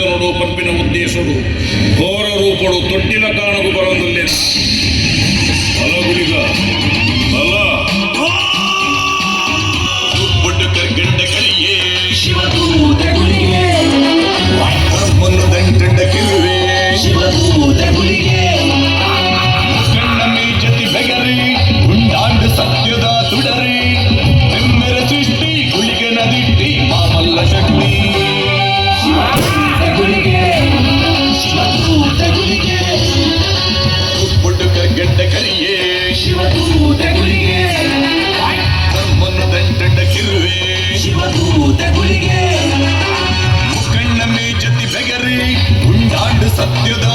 ನೋಡು ಪಂಪಿನ ಉದ್ದೇಶಡು ಘೋರ ರೂಪಡು ತೊಟ್ಟಿನ ಕಾಣಗು ಬರ You. da